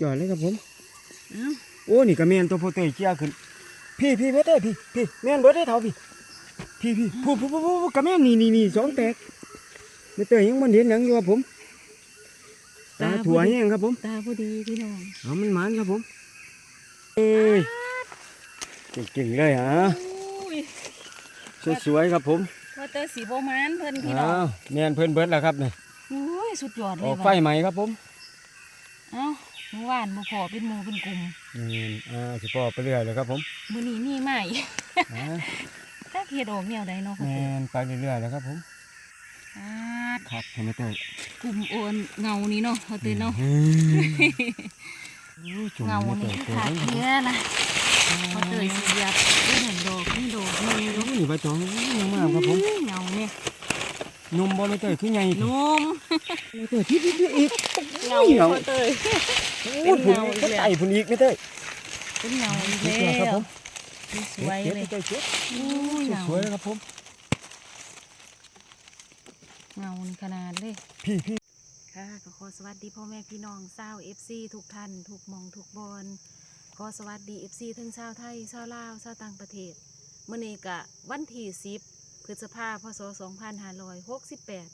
จอดเลยครับผมเอ้าโอ้นี่ก็แม่นตัวโพเตยเจียขึ้น พี่พี่เบิดเด้อพี่พี่แม่นเบิดได้อเท่าพี่พี่พี่ผู้ผู้ผู้ผู้ก็แม่นนี่นี่นี่สองแตกไม่เตยยังมันเห็นหยังอยู่ครับผมตาถั่วแห้งครับผมตาพอดีพี่น้องเอามันหมานครับผมเอ้ยเก่งๆเลยฮะอุ้ยสวยๆครับผมว่าแต่สีโบมานเพิ่นพี่น้ออ้างวแม่นเพิ่นเบิดแล้วครับนี่โอ้ยสุดยอดเลอยอกว่ะไฟใหม่ครับผม เอ้า เมื่อวานบ่พอเป็นหมู่เป็นกลุ่มนี่อ่าสิปอไปเรื่อยเลยครับผมมื้อนี้มีใหม่อ่าจักเฮ็ดออกแนวใดเนาะพ่อแม่เต๋อนไปเรื่อยๆเลยครับผมอ่าครับให้ไม่เตยกลุ่มโอนเงานี้เนาะพ่อเต๋อเนาะอืมจุ่มเงาไม่เตนี้ยคือเตยขาดเลยเยอะนะพ่อเต๋อสิเหยียบได้หนึ่งดอกนี่ดอกหนึงโอ้ยนี่ใบตองยังมากครับผมเงาเนี่ย นมบอไม่เตยคือไงนมไม่เตยที่ที่อีกเงาพ่อเต๋อโอ้ยผุนเงาอีกก็แล้วไต่ผุนอีกไม่เตยเป็นเงาอีกสแล้วยครับวผมสวยเก็บเลยเก็บเก็บอุ้ยเงาสวยครับผมเงานี่ขนาดเลยพี่พี่ค่ะก็ขอสวัสดีพ่อแม่พี่น้องชาวเอฟซีทุกท่านทุกหมองทุกบอลขอสวัสดีเอฟซีทั้งชาวไทยชาวลาวชาวต่างประเทศเมื่อนี้กะวันที่สิบ พฤษภาพศสองพันห้าร้อยหกสิบแปด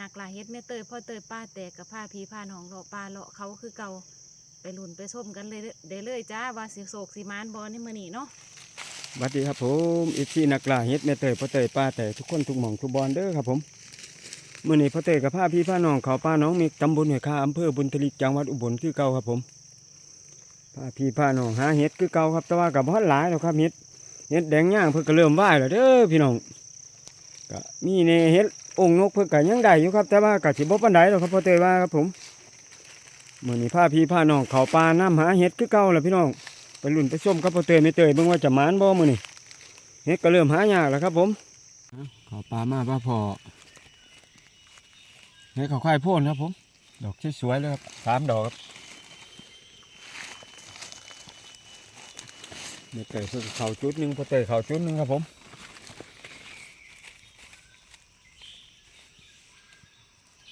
นักลาเฮ็ดแม่เตยพ่อเตยป้าแตกกับผ้าพีผ้าหนองเลาะปลาเลาะเขาคือเก่าไปลุ่นไปส้มกันเลยเด้อเลยจ้าว่าสิโศกสิมานบอลในมื่อนี้เนาะสวัสดีครับผมอีซีนักลาเฮ็ดแม่เตยพ่อเตยป้าแต่ทุกคนทุกหม่องทุกบอลเด้อครับผมมื่อนี้พ่อเตยกับผ้าพี่ผ้าน้องเขาป้าน้องมีตำบลห้วคาอำเภอบุญทลิกจังหวัดอุบลคือเก่าครับผมผ้าพี่ผ้าน้องหาเฮ็ดคือเก่าครับแต่ว่ากับพ่อหลายแล้วครับเฮ็ดเฮ็ดแดงย่างเพิ่นก็เริ่มไหวแล้วเด้อพี่น้อง ก็มีในเฮ็ดองค์นกเพิ่นก็ยังได้อยู่ครับ แต่ว่าก็สิบ่ปานใดหรอกครับพ่อเตยว่าครับผมมื่อนี้ผ้าพี่ผ้าน้องเขาป้าน้ำหาเฮ็ดคือเก่าแล้วพี่น้องไปลุ่นไปชมครับพ่อเตยไม่เตยเบิ่งว่าจะหมานบ่มื้อนี้เฮ็ดก็เริ่มหายากแล้วครับผมขอปลามาป้าพอเฮ็ดเขาควายโพ่นครับผม ดอกสวยๆเลยครับสามดอกครับไม่เตยเพิ่งเขาจุดหนึงพ่อเตยเขาจุดหนึงครับผมอ่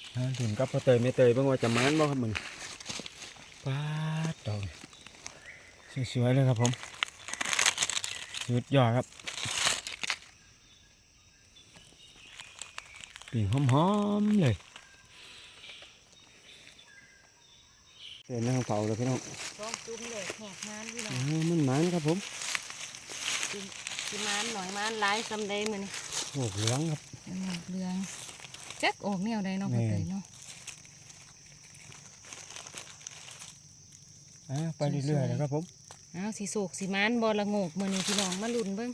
า ถึงกับพ่อเตยไม่เตยเบิ่งว่าจะหมานบ่ครับมื้อนี้ปาดดอกสวยๆเลยครับผมสุดยอดครับกลิ่นหอมๆเลยเต็มแล้วเผาเลยพี่น้องสองจุ่มเลยแหกมานพี่น้ออ๋องมันหมันครับผมสิมานหน่อยมานหลายสำใดมื้อนี้โอ้เหลืองครับอันนี้เรือง จักออกแนวใดเนาะพ่อเตยเนาะอ่าไปเรื่อยๆเลยครับผมอ้าวสีโศกสีมานบอละโงกมือนี้พี่น้องมาลุ้นเบิ้ง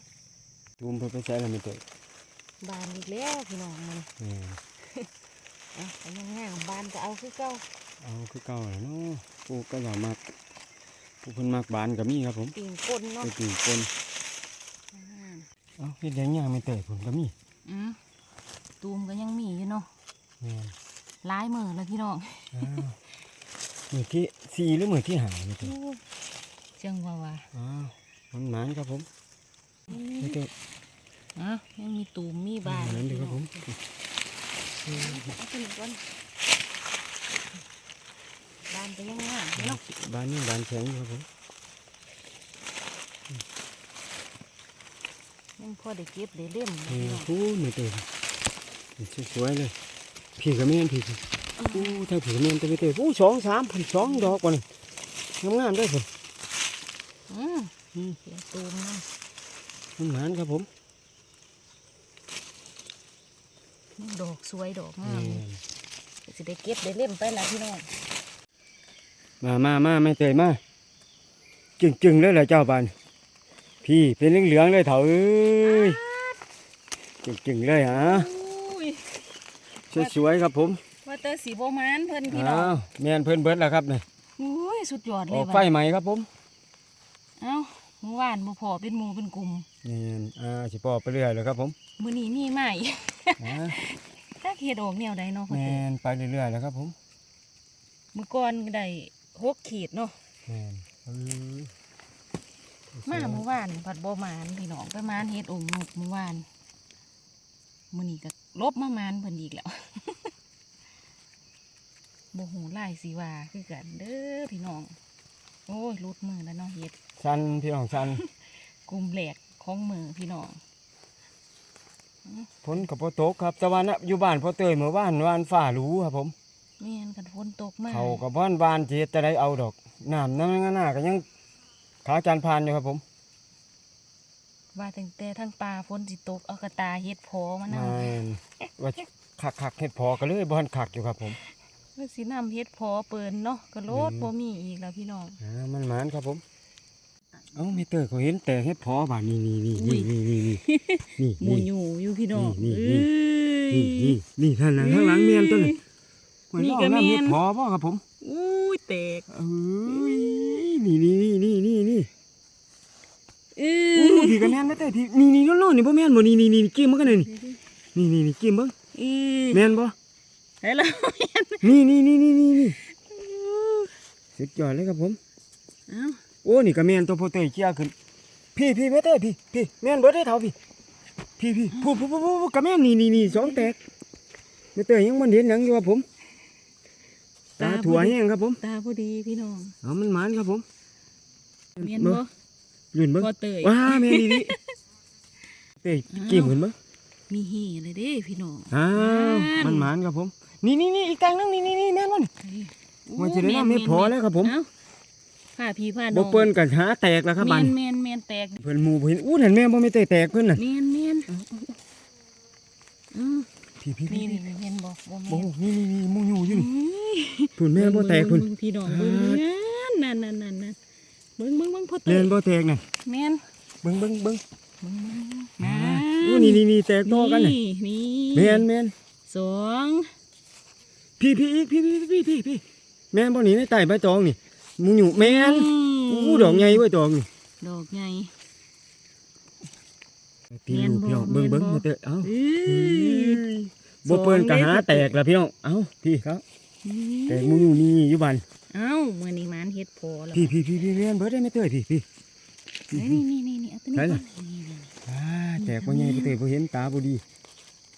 จูมเพื่อไปใช้แล้วไม่เตยบานอีกแล้วพี่น้องมันนี่อะอันยังง่ายบานก็เอาคือเก่าเอาคือเก่าแล้วเนาะผู้ก็อยากมากผู้เพิ่นมากบานก็มีครับผมปิ่งกลเนาะไปตีคนอ่าเอาเฮ็ดแดงย่างไม่เตยผมก็มีอืม ตูมก็ยังมีอยู่เนาะนี่หลายมือแล้วพี่น้องอ้าวมือที่สี่หรือมือที่หาไม่เตยอู้จังว่าว่าอ้าวมันหมานครับผมไม่ต้องอะยังมีตูมมีบานนั้นดีครับผมเอาขึ้นก่อนบานก็ยังง่ายเนาะบานนี่บานแข็งอยู่ครับผมยังพอได้เก็บได้เล่มอยู่โอ้พี่น้องโหไม่เต็ม สวยๆเลยพี่กับแม่นพี่โอ้ถ้าพี่กับแม่นแต่ไม่เต็มโอ้สองสามผมสองดอกกว่านี่งามๆด้วยผมอืมอืมเสียตูมเนาะมันหมานครับผมยังดอกสวยดอกงานี่มสิได้เก็บได้เล่มไปละพี่น้องมามามาไม่เตยมาจึงๆเลยแหละเจ้าบานพี่เป็นเหลืองๆเลยเถอะเอ้ยจึงๆเลยฮะอุ้ย สวยๆครับผมว่าแต่สีโบมานเพิ่นพี่น้ออ้างวแม่นเพิ่นเบิดแล้วครับนี่อุ้ยสุดยอดเลอยอกว่ะไฟใหม่ครับผมเอ้าเมื่อวานบ่พอเป็นหมู่เป็นกลุ่มนี่อ่าสิปอไปเรื่อยเลยครับผมมื้อนี้มีใหม่อ่าถ้าเฮ็ดออกแนวใดเนาะพ่อแมเต๋อนไปเรื่อยๆแล้วครับผมมื้อก่อนก็ได้หกขีดเนาะแมนเออมาเมื่อวานผัดบ่มานพี่น้องไปมานเฮ็ดองค์นกเมื่อวานมื้อนี้ก็ ลบมามานเพิ่นอีกแล้วบ่ฮู้หลายสิว่าคือกันเด้อพี่น้อง โอ้ยรุดมือแล้วเนาะเฮ็ดสันพี่น้องสันกลุ่มแหลกของมือพี่น้องฝนกับพ่ตกครับแต่ว่านะอยู่บ้านพ่อเตยเมื่อวานวานฝ่ารู้ครับผมแม่นกันฝนตกมากเขากับบ้านบานเจ็ดจะได้เอาดอกน้ำน้ำงั้นหน้าก็ยังขาจานพานอยู่ครับผม ว่าตั้งแต่ทั้งปลาฝนสิตกเอากระตาเฮ็ดพอมานำแม่นว่าขักขักเห็ดพอก็เลยบอนขักอยู่ครับผมว่าสินำเฮ็ดพอเปิ้นเนาะก็โลดอืมบ่มีอีกแล้วพี่น้องอ่ามันหมานครับผมเอ้ามิเตอร์เขาเห็นแต่เห็ดพอบาดนี่นี่นี่อุ้นี่ยนี่นี่นี่หมูนี่อยู่อยู่พี่น้องนี่เอ้นี่ยนี่นี่นี่ท่านหลังข้างหลังเมียนตัวนี้นี่ก็ไว้รอบแม่นเห็ดพอบ่ครับผมอุ้ยแตกเอ้ยนี่นี่นี่นี่นี่ นี่เอ้อู้ยพี่ก็แม่นไม่แต่พี่นี่นี่โน่นๆนี่บ่แม่นบ่นี่นี่นี่กิ้มมันกันเลยนี่นี่นี่นี่กิ้มเบิ่งเอ้ยแม่นบ่ไหนล่ะนี่นี่นี่นี่นี่นี่สุดยอดเลยครับผมเอ้าโอ้นี่ก็แม่นตัวโปรเตยเจียขึ้นพี่พี่แม่เต้พี่พี่แม่นเบิดได้เท่าพี่พี่พี่พูดพูดพูดพูดก็แม่นนี่นี่นี่สองแตกแม่เต้ยยังมันเห็นหยังอยู่ครับผมตาถั่วแห้งครับผม ตาพอดีพี่น้อง เอามันหมานครับผม เมียนบ่ ลื่นเบิ่งพอเตยว้าแม่นดีดีเต้ยกี่หมื่นเบิ่งมีเฮเลยเด้พี่น้องอ้าวนั่นมันหมานครับผม นี่นี่นี่อีกตังนึงนี่นี่นี่แม่นบ่นี่มันจะได้น้ำไม่พอแล้วครับผมเอ้าผ้าพี่ผ้าน้บ่องเปิ้นก็หาแตกแล้วครับแมบัดนนแมนแมนแตก เพิ่นหมู่บ่เห็นอู้นั่นแม่บ่ไม่เต้ยแตกเพิ่นน่ะแมนแมนอืมพี่พี่นี่พี่นี่แมนบอกบ่แมโอ้นนี่นี่นี่หมูอยู่อยู่นี่อุ้ยเพิ่นแม่บ่แตกเพิ่นบิ่งพี่น้องอ่าเบิ่งเบิ่งนั่นนั่นนั่นนั่น เบิ่งเบิ่งเบิ่งพอเตเล่ยนบ่แตกน่ะแมนเบิ่งเบิ่งเบิ่งเบิ่งเบิ่งอ่านั่นโอ้นี่นี่นี่แตกต่อกันน่ะนี่แม่นแม่นสองพี่พี่อีกพี่พี่พี่พี่พี่แม่นบ่หนีในใต้ใบตองนี่หมูอยู่แม่นมอู้ดอกใหญ่ไว้ตองนี่ดอกใหญ่พี่แม่นลูกพี่น้องบ่เบิ่งแม่นเบิ่งบ่มาเตอะเอ้าเอ้ยบ่เปิ้นก็หาสองเด้อแตกแล้วพี่น้องเอ้าพี่ครับ แตกหมูอยู่นี่อยู่บ้านเอ้ามื้อนี้มันเฮ็ดพอแล้วพี่พี่พี่พี่แม่นเบิดได้ไม่เตยพี่พี่นี่นี่นี่นี่เอาตัวนี้ไหนก่อล่ะนนี่นี่อ่าแตกบ่ใหญ่บ่เตยบ่เห็นตาบ่ดี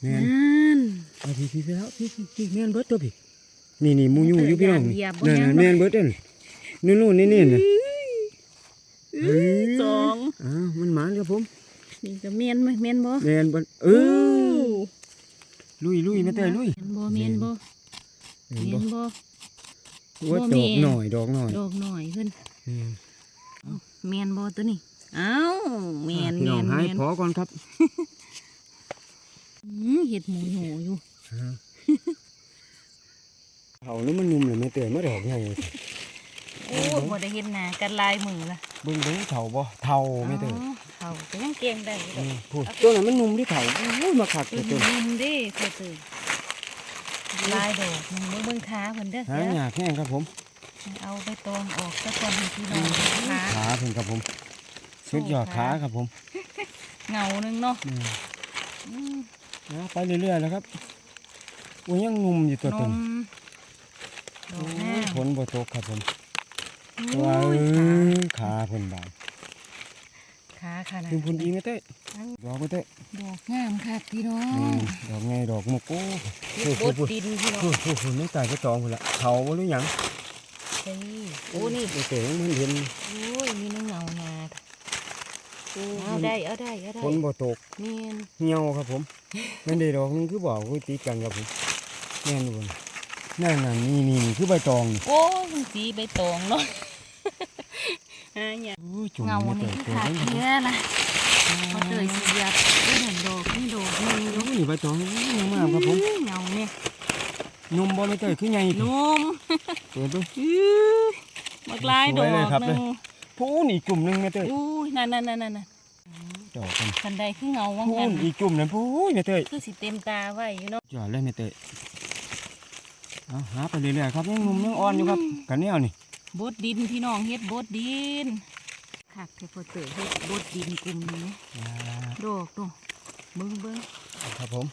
แม่นนั่นเอาพี่พี่พี่แล้วพี่พี่พี่แม่นเบิดตัวพี่นี่นี่หมูอยู่อยู่พี่น้องเหยียบบ่นั่นยังน่ะแม่นเบิดเด้อนู่นนู่นนี่นี่น่ะเฮ้ยสองอ้าวมันหมานครับผมนี่ก็เมียนไหมเมียนบ่แม่นบ่เออลุยลุยไม่เตยลุยเมียนบ่เมียนบ่ เมียนบ่ว่าบ่ดแม่อกนหน่อยดอกหน่อยดอกหน่อยขึ้นแม่นเมียนบ่ตัวนี้เอ้าเมียนพี่เมีน้อยงนให้เมียนพอก่อนครับอืมเห็ดหมูหนูอยู่เขาแล้วมันนุ่มเลยไม่เตยไม่ดอกใหญ่โอ้บ่ได้เห็นหน้ากันลายมือละเบิ่งเบิ่งเถาบ่เถาไม่เตยอ๋อเขาก็ยังเก่งได้อยู่ดอกนี่พูดตัวนั้นมันนุ่มที่เถาอุ้ยมาขัดตัตัววตัวนี้มันเด้เพื่อตื่น ลายดอกมันเบิ่งเบิ่งขาเพิ่นเด้อหาเดี๋ยวหยากแห้งครับผมเอาไปตองออกสักคนให้พี่น้องขาขาเพิ่นครับผมสุดยอดขาครับผมเงาหนึงเนาะอืมอืมนะไปเรื่อยๆแล้วครับอุ้ยยังนุ่มอยู่ตัวนตนมดอกแห้งฝนบ่ตกครับผมโอ้แต่ว่าเอ้ยยขาเพิ่นบาน ขาขาขนาดถึงพุ่นดีไหมเต้ยดอกไหมเต้ยดอกงามค่ะพี่น้ออืงมดอกไงดอกมกโก้เฮ็ดบดดินพี่น้องพูดพูดพูดไม่ตายก็จองพุ่นละเถาบ่หรือหยังเฮ้ยโอ้นี่เต๋มันเห็นโอ้ยมีน้ำเงาหนาเอาได้เอาได้เอาได้ฝนบ่ตกเมียนเหี่ยวครับผมนั่นเด้ดอกนึงคือบอกคุยติดกันครับผมแม่นอยู่บนนั่นน่ะนี่นี่นี่คือใบตองนี่โอ้ยมันสีใบตองเนาะอ่าเนี่ยโอ้ยจุ่มเงาไม่นี่เตยคือเตยขานั่นเทียนะพอเตยสีเหยับนี่หนึ่งดอกนี่ดอกหนึ่งโอ้ยนี่ใบตองนี่งามครับผมเงาเนี่ยนุ่มบ่ไม่เตยคือไงนุ่มเปิดดูอื้อมากลายดอกสวยเลยครับหนึ่งพูนอีกจุ่มหนึงไม่เตยอุ้ยนั่นนั่นนั่นนั่นดอกกันคันใดคือเงาว่างพูกันนอีกจุ่มนั้นพูนไม่เตยคือสิเต็มตาไว้อยู่เนาะจอดเลยไม่เตยเอาหาไปเรื่อยๆครับยังหนุ่มยังอ่อนอยู่ครับกันแนวนี่ บดดินพี่น้องเฮ็ดบดดินคักเทพอเตยเฮ็ดบดดินกลุ่มนี้อ่าดอกดูเบิ้งเบิ้งครับผม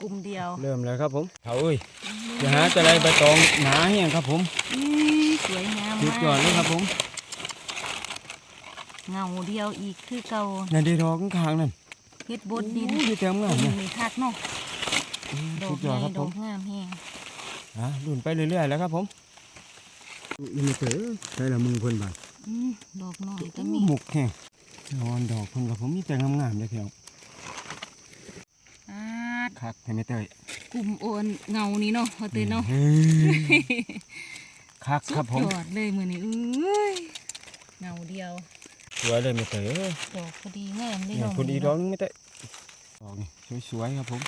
กลุ่มเดียว เริ่มแล้วครับผมเขาเอ้ยจะหาแต่ไรใบตองหนาเฮียงครับผมอืมสวยงามสุดมากยอดเลยครับผม เงาเดียวอีกคือเก่านั่นเด้ดอกข้างๆนั่นเฮ็ดบดดินโอ้ยอยู่เต็มงามดิเนี่นยมีคักเนาะดอสุกดยใหอดญ่ครับดผอมกงามแฮงอะรุ่นไปเรื่อยๆแล้วครับผม นี่ไม่เตยใช่ละมึงเพิ่นบาดอืมดอกน้อยก็มีหมกแห้งนอนดอกเพิ่นกับผมมีแต่งามๆเลยพี่น้องอาดคักให้ไม่เตยกลุ่มโอนเงานี้เนาะพอเตยเนาะฮ้ยคักครับผมสุดยอดเลยมือนี้เอ้ยเงาเดียวสวยเลยไม่เตยเอ้ยดอกพอดีงามเลยเนี่ยเนาะคนอีกดอกนึงไม่เตยดอกนี่สวยๆครับผม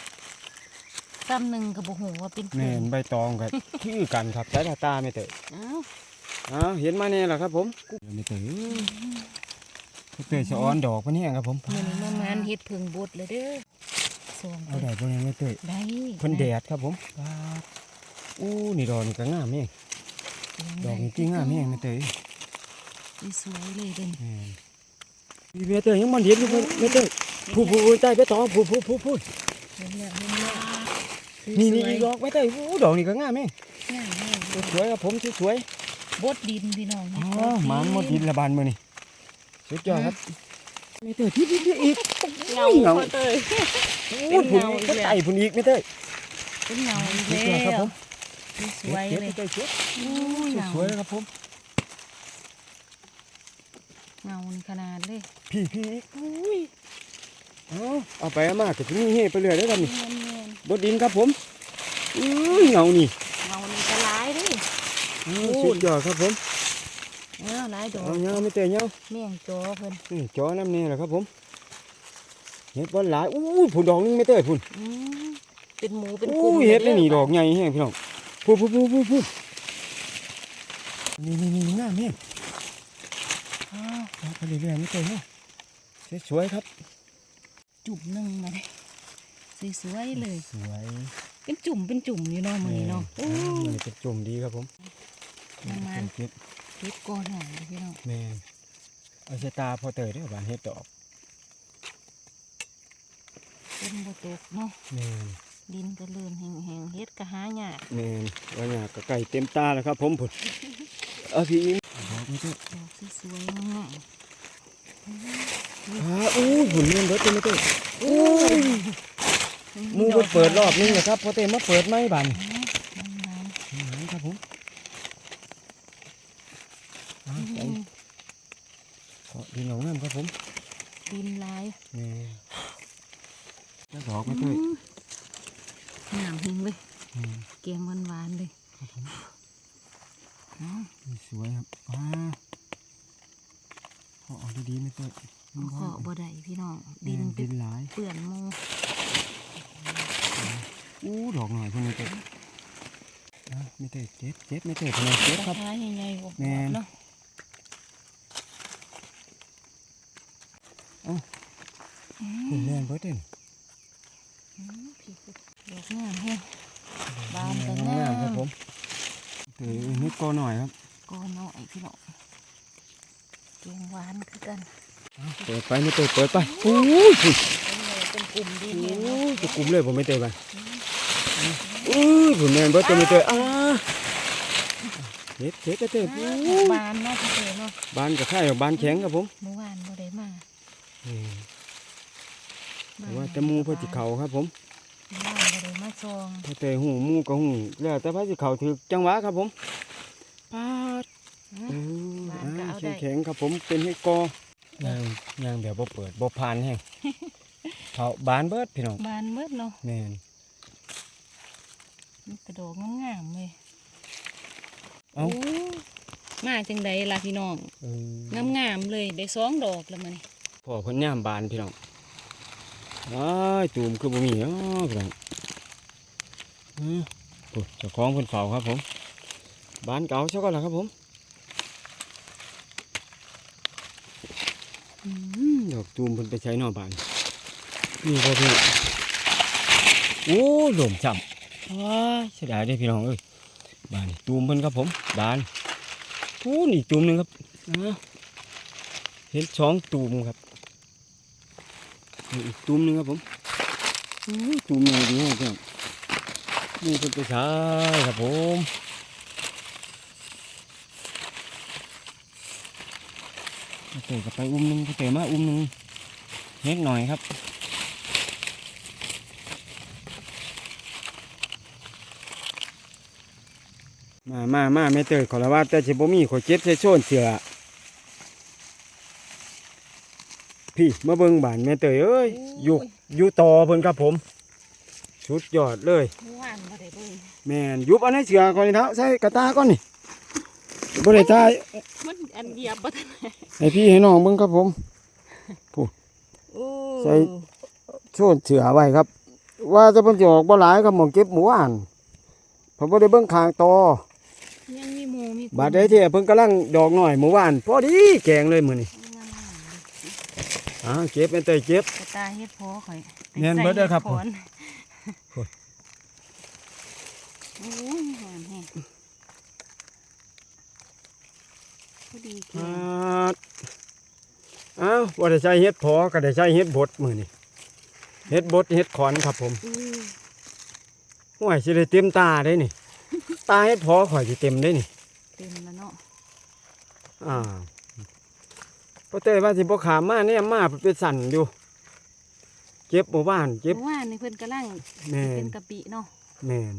ซ้ำหนึ่งกับโบหูว่าเป็นแม่นใบตองกับ คือกันครับใช้ตาไม่เตยอ้าวอ้าวเห็นมาเนี่ยแหละครับ ผมไม่เตยไม่เตยสะออนดอกปะเนี่ยครับผมมือนี้มางานเฮ็ดเพิงบดเลยเด้อสวงเอาได้ปะเนี่ยไม่เตยได้เพิ่นแดดครับผมอู้นี่ดอกนี่ก็งามแฮงดอกนี่ที่งามแฮงไม่เตยสวยๆเลยเด่นแม่นพี่แม่เตยยังมันเห็นอยู่เพิ่นไม่เตยผู้ผู้ผู้ใต้ไปตองผู้ผู้ผู้ผู้เห็นแล้วเห็นแล้ว นี่นี่สวยอีกดอกไม่เตยอู้ดอกนี่ก็งามแฮงๆงามแม่สวยๆครับผมสวยบดดินพี่น้องๆเฮ็อ๋ดอบดหมานหมดดินละบานมื้อนี่สุดยอดครับไม่เตยที่ที่อีกเงาเงาพอเตยอู้ผุนเป็นเงาอีกก็แล้วไต่ผุนอีกไม่เตยเป็นเงาอีกสุดแล้ยอดครับวผมสวยๆเลยไม่เตยสวยอู้เงาสวยๆเลยครับผมเงาขนาดเลยพี่พี่อีกอุ้ยเอาเอาไปเอามาก็จะมีเฮไปเรื่อยได้อครับนี่ เงิน บดดินครับผมอื้อเหงานี่ๆเงานี่ก็หลายเดิอื้อสุดยอดครับผมเงาหลายดอกเอาเงาไม่เตะเงาแม่งจอเพิ่นนี่จอน้ำนี่แหละครับผมเห็ดบอลหลายอู้ยผุนดอกนึงไม่เตะผุนอืมเป็นหมูเป็นกอู้ลุ่มยเห็ดลนี่ยนี่ดอกใหญ่แห้งพี่น้องพูพูพูพูพูนี่นี่นี่งามแห้งอ้าวเอาไปเรื่อยๆไม่เตะเนาะสวยๆครับ จุ่มหนึ่งมาเลย สวยๆเลย สวยเป็นจุ่มเป็นจุ่มอยู่เนาะมือนี้เนาะแม่มันจะจุ่มดีครับผมประมาณเก็บเฮ็ดก้อนหอยพี่น้องแม่นเอาสตาพอเตยได้อบานเฮ็ดดอกเป็นบ่ตกเนาะแม่นดินก็เลื่อนแห้งๆเฮ็ดก็หายากแม่นว่าหยากก็ไก่เต็มตาแล้วครับ ผมผุนเอาพี่อิงดอกไม่เตะดอกสวยๆงามอ่าอู้ยหุ่นเงินรถเต็มไม่เต้ๆอู้ยห มูเพิ่นเปิดรอบนึงนะครับพอเต้มาเปิดไม่บันงามนี่ครับผมอ่าๆใส่ขอดินเหนียวน้ำครับผมดินลายนี่จะดอกไม่เต้งามหิงเลย อืม แกงหวานๆเลยเนาะ นี่สวยครับอ่าขอเอาดีๆไม่เต้ เอาเคาะบ่ได้พี่น้อง ดิ ดิ น นเป็ ดิ น นหลาย เปื่อนหมู อู้ดอกหน่อยพวกนี้เต้อะไม่เต้เจ็บเจ็บไม่เต้ทำไมเจ็บครับ ท้ายใหญ่ๆอบ แม่น ๆเนาะ เอ้า อื หุ่น ม แม่นเบิดเด่น อืมพี่คือ ดอกงามแฮะบานก็งามครับงามผมเต้นิดก็หน่อยครับก้อนน้อยพี่น้องแกงหวานคือกันเปิดไปไม่เตะเปิดไปโอ้ยสิเป็นกลุ่มดีโอ้แฮะเนาะยจะกลุ่มเลยผมไม่เตะไปโอ้ยผมแมนเบิร์ตจะไม่เตะอ่าเฮ็ดเฮ็ดก็เตะอ่าโอ้ยบานเนาะพี่เตเนาะบานกับข้ายกับบานแข็งครับผมเมื่อวานบ่ได้มาอืมบ้แต่ ว่าแต่หมูเพื่อจิเขาครับ ผมเมื่อวานบ่ได้มาซองถ้าเตะหูหมูก็หูแล้วแต่พระจิเขาถือจังหวะครับผมปาดอืเอมอบ้านก็อ่าเอาได้แข็งๆครับผมเป็นเฮ็ดกอย่างย่างแบบบ่เปิดบ่ผ่านแห้งเขาบานเบิดพี่น้องบานเบิดเนาะแม่นมันกระโดดงามๆเลยเอ้าโมาจังใดล่ะพี่น้องเอองามๆเลยได้สองดอกแล้วมื้อนี้พ่อเพิ่นย่ามบานพี่น้อง ว้ายตูมคือบ่มีอ๋อพี่น้องอือปุ๊เจ้าของเพิ่นเฝ้าครับผม บ้านเก่าซะก่อนล่ะครับผมดอกตูมเพิ่นไปใช้นอกบานนี่บ่พี่โอ้หล่มจำว้าเสียดายเด้อพี่น้องเอ้ยบ้านตูมเพิ่นครับผมบ้านพูนอีกตูมหนึ่งครับเห็นสองตูมครับ อีกตุ้มหนึงครับผมอู้ยตุ้มใหญ่ดีมากครับนี่เป็นไปใช้ครับผมเตะกับไปอุ้มหนึงเตะมาอุ้มหนึงเล็กหน่อยครับมามามาแม่เตยขอละว่าแต่สิบ่มีขอยเจ็บใส่โซนเสือ พี่มาเบิ่งบ้านแม่เตยเอ้ยอยู่อยู่ต่อเพิ่นครับผมสุดยอดเลยเมื่อวานบ่ได้เบิ่งแม่นยุบเอันให้เสือก่อนนี่เท้าใส่กระตาก่อนนี่บ่ได้ตายมันอันเหยียบบ่ทันให้พี่ให้น้องเบิ่งครับผมโอ้ใส่โซนเสือไว้ครับ ว่าจะเพิ่นสิออกบ่หลายครับหมองเก็บหมู่บ้านผมบ่ได้เบิ่งข้างต่อยังมีหมูมีบาดได้ที่เพิ่นกำลังดอกหน่อยหมู่บ้านพอดีแกงเลยมื้อนี้งามๆ อ่าเก็บแม่เตยเก็บ กระตาเฮ็ดพอข่อยแม่นเบิดเด้อครับใส่ห็โอ้ย โอ้ยหอมแฮงพอดีเกิอ่านอ้าวบ่ได้ใช้เฮ็ดพอก็ได้ใช้เฮ็ดบดมื้อนี้เฮ็ดบดเฮ็ดขอนครับผมอือห่วยสิได้เต็มตาได้นี่ ตาเฮ็ดพอข่อยสิเต็มได้นี่ เต็มแล้วเนาะ อ่า พ่อเต้ยว่าสิบ่ขามมาเนี่ยมาเป็นสั่นอยู่เจ็บหมู่บ้านเจ็บ เมื่อวานนี่เพิ่นกำลังแม่ เป็นนกะปิเนาะแม่น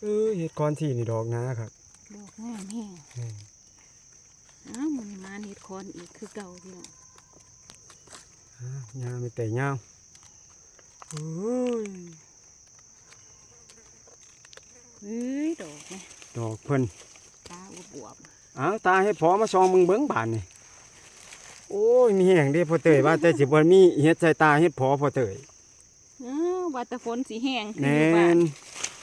เออเฮ็ดคอนที่นี่ดอกนะครับดอกงามแฮงแม่นอ้าวมันมาเฮ็ดคอนอีกคือเก่าพี่น้องอ่ายาวไม่แต่ยาวโอ้ยเอ้ยดอกนี่ดอกเพิ่นตาอวบ อ้าวตาเฮ็ดพอมาซองมึงเบิ่งบานนี่โอ้ยมีแห้งเด้พ่อเต้ยว่าแต่สิบ่มีเฮ็ดใส่ตาเฮ็ดพอพ่อเต้ยๆอ้าวว่าแต่ฝนสิแห้งคือแน่อยู่บ้านน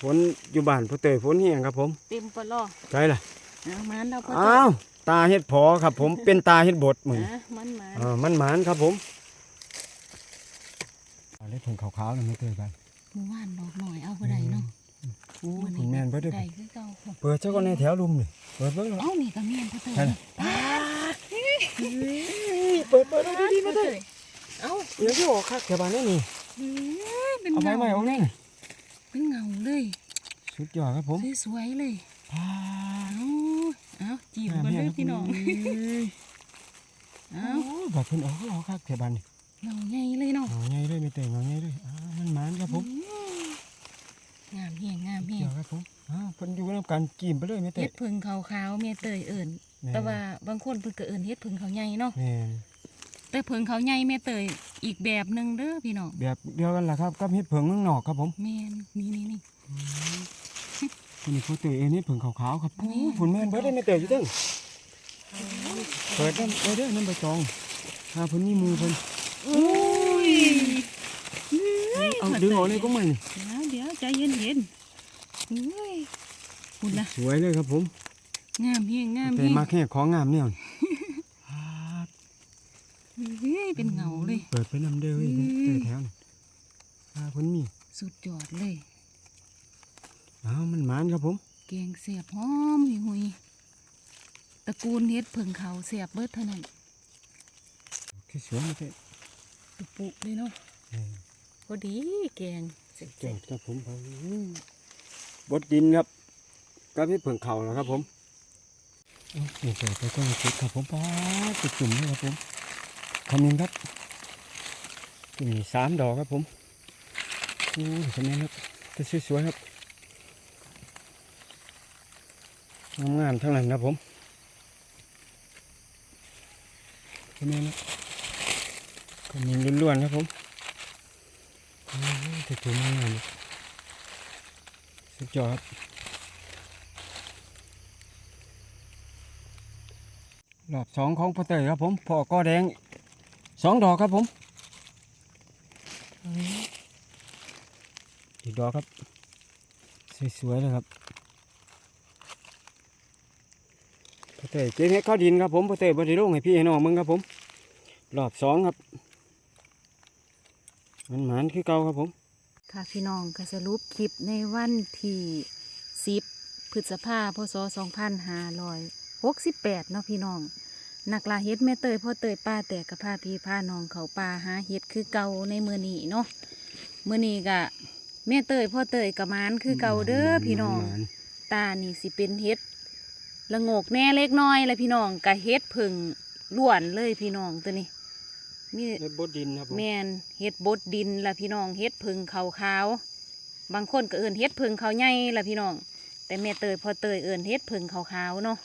ฝนอยู่บ้านพ่อเต้ยฝนแห้งครับผมเต็มปลอใช่ล่ะเอามันเราพออ้าวตาเฮ็ดพอครับ ผมเป็นตาเฮ็ดบดเหมือนอะมันมาอ่ามันหมานครับผมเอาเล็ดผงขาวๆเลยไม่เตยไปเมื่อวานดอกหน่อยเอาบ่ได้เนาะโอ้มื้อคุณ แม่นเบิดเด้อได้คือเก่าค่ะเปิดเจ้าก็ในแถวลุมนี่เปิดเบิ่งเลยเอ้านี่ก็แม่นพ่อเตยใช่ล่ะป้าเปิดเปิดเอาดีๆไม่เตยเอ้าเดี๋ยวที่ออกคักแถวบ้านนี่นี่เอ้ยเป็นเอาไว้เงาไหมเอาแน่เป็นเงาเลยสุดยอดครับผมสวยๆเลยพาเอ้าเอ้าจีบกันเลยพี่น้องเอ้าเอ้าบอกเพิ่นออกก็ออกคักแถวบ้านนี่เงาใหญ่เลยเนาะเงาใหญ่เลยไม่เตยเงาใหญ่เลยอ่ามันหมานครับผม งามแฮงงามสุดแฮยองดครับผมอ้าวเพิ่นอยู่นำกันกินไปเลยไม่เตเฮ็ยดผึ่งขาวๆแม่เตยเอิ้นม่นแต่ว่าบางคนเพิ่นก็เอิ้นเฮ็ดผึ่งเขาใหญ่เนาะแม่นแต่ผึ่งเขาใหญ่แม่เตยอีกแบบหนึงเด้อพี่น้องแบบเดียวกันล่ะครับกับเฮ็ดเผิงเมืองนอกครับผมแม่นนี่นี่นี่ คุณนี่เขาเตยเอ็นนี่เผิงขาวๆครับแม่นผุนแม่นเบิดได้ไม่เตยอยู่เตึ้งเปิดน้ำเปิดเด้อน้ำใบตองหาเพิ่นมีหมูเพิ่นอุ้ยเอาดึงออกเลยก็ไม่นี่เดี๋ยวเดี๋ยว ใจเย็นเย็นๆอุ้ยคุณนะสวยเลยครับผมงามเฮียงงามแต่เฮียงมาแค่ของงามเนี่ยเฮ้ยเป็นเงาเลย เปิดไปน้ำเด้อเว้ยอืมเตยแถวนี่หาเพิ่นมี สุดยอดเลยอ้าวมันหมานครับผม แกงเสียบหอมหุยหุยตระกูลเฮ็ดเพิ่งเขาเสียบเบิดเท่านั้นคือสวยไม่เตยตุปุเลยเนาะพอดีแกงเสร็จจอดครับผมเอาบดดินครับกับเฮ็ดเผิงเขานะครับผมเอานี่เปิดไปก็จุดครับผมป้าดจุดจุ่มเลยครับผมขมิ้นครับนี่สามดอกครับผมโอ้ยขมิ้นครับจะสวยๆครับงามๆทั้งนั้นครับผมขมิ้นครับขมิ้นล้วนๆครับผมโจะจุ่มงามสุดยอดรอบสองของพ่อเตยครับผมพ่อก็แดงสองดอกครับผมอีกดอกครับ สวยๆเลยครับพ่อเตยเจ๊งให้ข้าวดินครับผมพ่อเตยบริโภคให้พี่ให้น้องมึงครับผมรอบสองครับมันหมานคือเก่าครับผม ค่ะพี่น้องก็สรุปคลิปในวันที่10พฤษภาพศ2568เนาะพี่น้องนักลาเฮ็ดแม่เตยพ่อเตยป้าแต่กับพาพี่พาน้องเขาป่าหาเฮ็ดคือเก่าในมือนีเนาะมือนีก็แม่เตยพ่อเตยกับมานคือเก่าเด้อพี่น้องหมานตานี่สิเป็นเฮ็ดละโงกแน่เล็กน้อยและพี่น้องกับเฮ็ดผึ่งล้วนเลยพี่น้องตัวนี้ มีเฮ็ดบดดินครับผมแมนเฮ็ดบดดินละพี่น้องเฮ็ดผึ่งเขาขาว บางคนก็เอื่นเฮ็ดผึ่งเขาใหญ่ละพี่น้อง แต่แม่เตยพอเตยเอิญเฮ็ดเพิงขาวๆเนาะ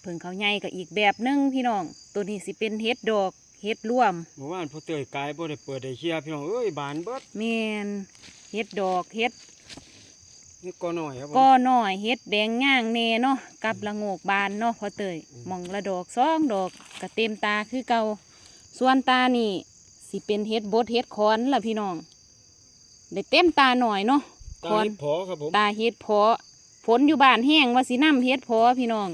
เพิงเขาวใหญ่ก็อีกแบบหนึงพี่น้อง ตัวนี้สิเป็นเฮ็ดดอกเฮ็ดร่วมเมื่อวานพ่อเตยกายบ่ได้เปิดได้เคลียร์พี่น้องเอ้ยบานเบิดแมนเฮ็ดดอกเฮ็ดนี่ก็น้อยครับผมก็น้อยเฮ็ดแดงย่างเนเนาะกับละโงกบานเนาะพอเตยอืมหมองละดอกสองดอกก็เต็มตาคือเก่า ส่วนตานี่สิเป็นเฮ็ดบดเฮ็ดคอนล่ะพี่น้องได้เต็มตาหน่อยเนาะตาคอนเห็ดพอครับผมตาเฮ็ดเพาะฝนอยู่บ้านแห้งว่าสิน้ำเฮ็ดเพาะพี่น้อง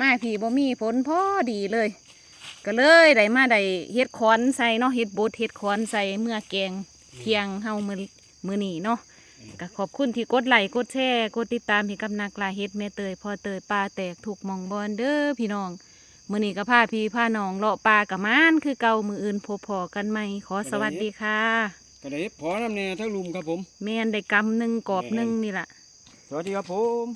มาพี่บ่มีฝนพอดีเลย ก็เลยได้มาได้เฮ็ดคอนใส่เนาะเฮ็ดบดเฮ็ดคอนใส่เมื่อแกงเที่ยงเฮามื้อมื้อนี้เนาะก็ขอบคุณที่กดไลค์กดแชร์กดติดตามพี่กับนักลาเฮ็ดแม่เตยพอเตยปลาแตกถูกหมองบอลเด้อพี่น้อง มื้อนี้ก็พาพี่พาน้องเลาะปลากับมานคือเก่ามืออื่นพบพอกันใหม่ขอสวัสดีค่ะก็ได้เห็ดพอนำแน่ทั้งลุมครับผม แม่นได้กำหนึ่งกอบหนึ่งนี่ล่ะสวัสดีครับผม